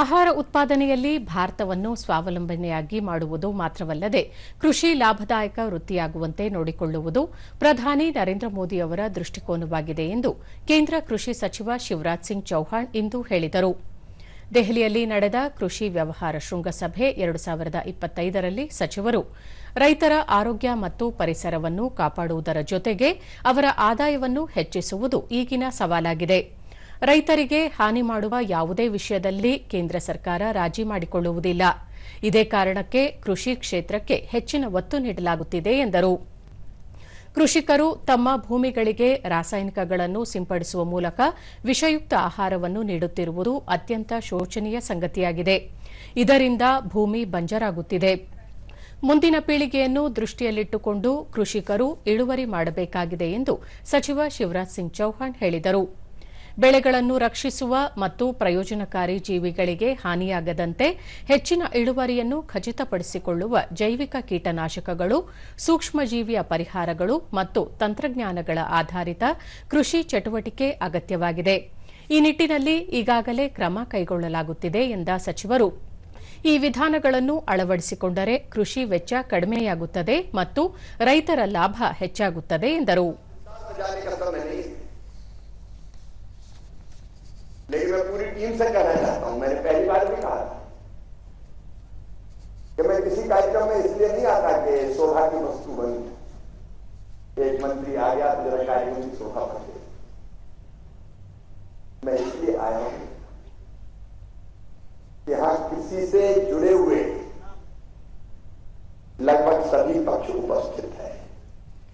ಆಹಾರ ಉತ್ಪಾದನೆಯಲ್ಲಿ ಭಾರತವನ್ನು ಸ್ವಾವಲಂಬನೆಯಾಗಿ ಮಾಡುವುದು ಮಾತ್ರವಲ್ಲದೆ ಕೃಷಿ ಲಾಭದಾಯಕ ವೃತ್ತಿಯಾಗುವಂತೆ ನೋಡಿಕೊಳ್ಳುವುದು ಪ್ರಧಾನಿ ನರೇಂದ್ರ ಮೋದಿ ಅವರ ದೃಷ್ಟಿಕೋನವಾಗಿದೆ ಎಂದು ಕೇಂದ್ರ ಕೃಷಿ ಸಚಿವ ಶಿವರಾಜ್ ಸಿಂಗ್ ಚೌಹಾಣ್ ಇಂದು ಹೇಳಿದರು. ದೆಹಲಿಯಲ್ಲಿ ನಡೆದ ಕೃಷಿ ವ್ಯವಹಾರ ಶೃಂಗಸಭೆ ಎರಡು ಸಾವಿರದ ಇಪ್ಪತ್ತೈದರಲ್ಲಿ ಸಚಿವರು ರೈತರ ಆರೋಗ್ಯ ಮತ್ತು ಪರಿಸರವನ್ನು ಕಾಪಾಡುವುದರ ಜೊತೆಗೆ ಅವರ ಆದಾಯವನ್ನು ಹೆಚ್ಚಿಸುವುದು ಈಗಿನ ಸವಾಲಾಗಿದೆ. ರೈತರಿಗೆ ಹಾನಿ ಮಾಡುವ ಯಾವುದೇ ವಿಷಯದಲ್ಲಿ ಕೇಂದ್ರ ಸರ್ಕಾರ ರಾಜಿ ಮಾಡಿಕೊಳ್ಳುವುದಿಲ್ಲ. ಇದೇ ಕಾರಣಕ್ಕೆ ಕೃಷಿ ಕ್ಷೇತ್ರಕ್ಕೆ ಹೆಚ್ಚಿನ ಒತ್ತು ನೀಡಲಾಗುತ್ತಿದೆ ಎಂದರು. ಕೃಷಿಕರು ತಮ್ಮ ಭೂಮಿಗಳಿಗೆ ರಾಸಾಯನಿಕಗಳನ್ನು ಸಿಂಪಡಿಸುವ ಮೂಲಕ ವಿಷಯುಕ್ತ ಆಹಾರವನ್ನು ನೀಡುತ್ತಿರುವುದು ಅತ್ಯಂತ ಶೋಚನೀಯ ಸಂಗತಿಯಾಗಿದೆ. ಇದರಿಂದ ಭೂಮಿ ಬಂಜರಾಗುತ್ತಿದೆ. ಮುಂದಿನ ಪೀಳಿಗೆಯನ್ನು ದೃಷ್ಟಿಯಲ್ಲಿಟ್ಟುಕೊಂಡು ಕೃಷಿಕರು ಇಳುವರಿ ಮಾಡಬೇಕಾಗಿದೆ ಎಂದು ಸಚಿವ ಶಿವರಾಜ್ ಸಿಂಗ್ ಚೌಹಾಣ್ ಹೇಳಿದರು. ಬೆಳೆಗಳನ್ನು ರಕ್ಷಿಸುವ ಮತ್ತು ಪ್ರಯೋಜನಕಾರಿ ಜೀವಿಗಳಿಗೆ ಹಾನಿಯಾಗದಂತೆ ಹೆಚ್ಚಿನ ಇಳುವರಿಯನ್ನು ಖಚಿತಪಡಿಸಿಕೊಳ್ಳುವ ಜೈವಿಕ ಕೀಟನಾಶಕಗಳು, ಸೂಕ್ಷ್ಮಜೀವಿಯ ಪರಿಹಾರಗಳು ಮತ್ತು ತಂತ್ರಜ್ಞಾನಗಳ ಆಧಾರಿತ ಕೃಷಿ ಚಟುವಟಿಕೆ ಅಗತ್ಯವಾಗಿದೆ. ಈ ನಿಟ್ಟಿನಲ್ಲಿ ಈಗಾಗಲೇ ಕ್ರಮ ಕೈಗೊಳ್ಳಲಾಗುತ್ತಿದೆ ಎಂದ ಸಚಿವರು. ಈ ವಿಧಾನಗಳನ್ನು ಅಳವಡಿಸಿಕೊಂಡರೆ ಕೃಷಿ ವೆಚ್ಚ ಕಡಿಮೆಯಾಗುತ್ತದೆ ಮತ್ತು ರೈತರ ಲಾಭ ಹೆಚ್ಚಾಗುತ್ತದೆ ಎಂದರು. लेकिन मैं पूरी टीम से कहना चाहता हूँ मैंने पहली बार भी कहा था कि मैं किसी कार्यक्रम में इसलिए नहीं आता कि शोभा की वस्तु बनी। एक मंत्री आ गया तो जरा कार्यक्रम की शोभा बन गई। मैं इसलिए आया हूँ कि यहाँ कृषि से जुड़े हुए लगभग सभी पक्ष उपस्थित हैं।